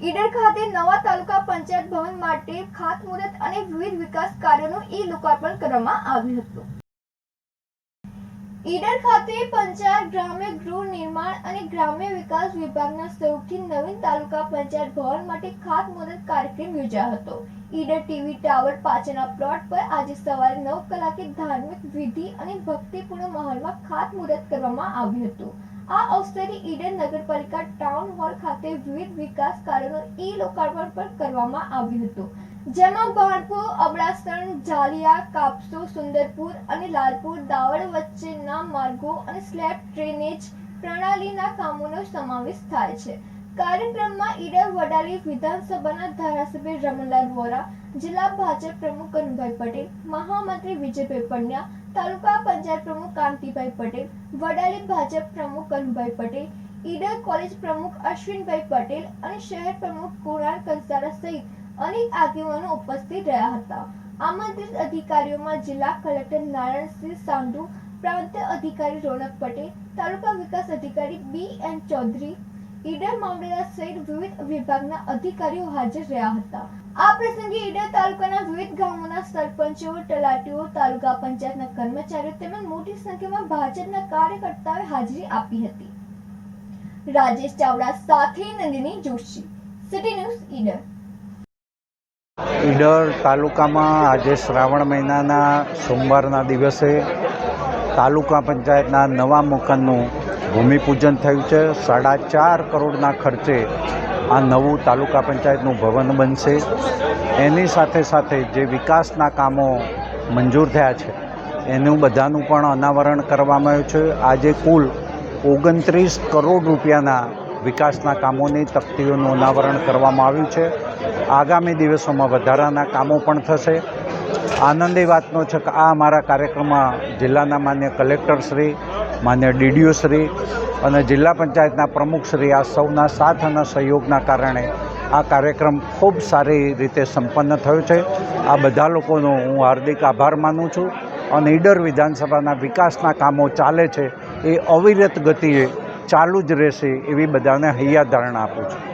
ઈડર ખાતે નવા તાલુકા પંચાયત ભવન માટે ખાતમુહૂર્ત અને વિવિધ વિકાસ કાર્યોનું ઈ લોકાર્પણ કરવામાં આવ્યું હતું. ઈડર ખાતે પંચાયત, ગ્રામ્ય ગૃહ નિર્માણ અને ગ્રામ્ય વિકાસ વિભાગના સહયોગથી નવીન તાલુકા પંચાયત ભવન માટે ખાતમુહૂર્ત કાર્યક્રમ યોજાયો હતો. ઈડર ટીવી ટાવર પાછળના પ્લોટ પર આજે સવારે નવ કલાકે ધાર્મિક વિધિ અને ભક્તિપૂર્ણ માહોલમાં ખાતમુહૂર્ત કરવામાં આવ્યું હતું. આ અવસરે ઈડન નગરપાલિકા ટાઉન હોલ ખાતે વિવિધ વિકાસ કાર્યોનું ઈ લોકાર્પણ પણ કરવામાં આવ્યું હતું. જેમાં બાણપુર અબડાસણ, જાલિયા, કાપસો, સુંદરપુર અને લાલપુર દાવડ વચ્ચેના માર્ગો અને સ્લેબ ડ્રેનેજ પ્રણાલીના કામોનો સમાવેશ થાય છે. કાર્યક્રમમાં ઈડર વડાલી વિધાનસભાના ધારાસભ્ય રમણલાલ વોરા, જિલ્લા ભાજપ પ્રમુખ કનુભાઈ પટેલ, મહામંત્રી વિજયભાઈ પંડ્યા તાલુકા પંચાયત પ્રમુખ કાંતિભાઈ પટેલ, વડાલી ભાજપ પ્રમુખ કનુભાઈ પટેલ, ઈડર કોલેજ પ્રમુખ અશ્વિનભાઈ પટેલ અને શહેર પ્રમુખ કુણાલ કંસારા સહિત અનેક આગેવાનો ઉપસ્થિત રહ્યા હતા. આમંત્રિત અધિકારીઓમાં જિલ્લા કલેક્ટર નારાયણસિંહ સાંધુ પ્રાંત અધિકારી રોનક પટેલ, તાલુકા વિકાસ અધિકારી બી એન ચૌધરી ઈડર મામલેદાર સહિત વિવિધ વિભાગના અધિકારીઓ હાજર રહ્યા હતા. આ પ્રસંગે ઈડર તાલુકાના વિવિધ ગામોના સરપંચો, તલાટીઓ, તાલુકા પંચાયતના કર્મચારીઓ તેમજ મોટી સંખ્યામાં ભાજપના કાર્યકર્તાઓએ હાજરી આપી હતી. રાજેશ ચાવડા સાથે નંદિની જોશી, સિટી ન્યૂઝ ઈડર. ઈડર તાલુકામાં આજે શ્રાવણ મહિનાના સોમવારના દિવસે તાલુકા પંચાયતના નવા મકાનનું ભૂમિપૂજન થયું છે. સાડા ચાર કરોડના ખર્ચે આ નવું તાલુકા પંચાયતનું ભવન બનશે. એની સાથે સાથે જે વિકાસના કામો મંજૂર થયા છે, એનું બધાનું પણ અનાવરણ કરવામાં આવ્યું છે. આજે કુલ ઓગણત્રીસ કરોડ રૂપિયાના વિકાસના કામોની તકતીઓનું અનાવરણ કરવામાં આવ્યું છે. આગામી દિવસોમાં વધારાના કામો પણ થશે. આનંદી વાતનો છે કે આ અમારા કાર્યક્રમમાં જિલ્લાના માન્ય કલેક્ટરશ્રી માન્ય ડીડીઓશ્રી અને જિલ્લા પંચાયતના પ્રમુખશ્રી આ સૌના સાથ અને સહયોગના કારણે આ કાર્યક્રમ ખૂબ સારી રીતે સંપન્ન થયો છે. આ બધા લોકોનો હું હાર્દિક આભાર માનું છું અને ઈડર વિધાનસભાના વિકાસના કામો ચાલે છે એ અવિરત ગતિએ ચાલુ જ રહેશે એવી બધાને હૈયાધારણા આપું છું.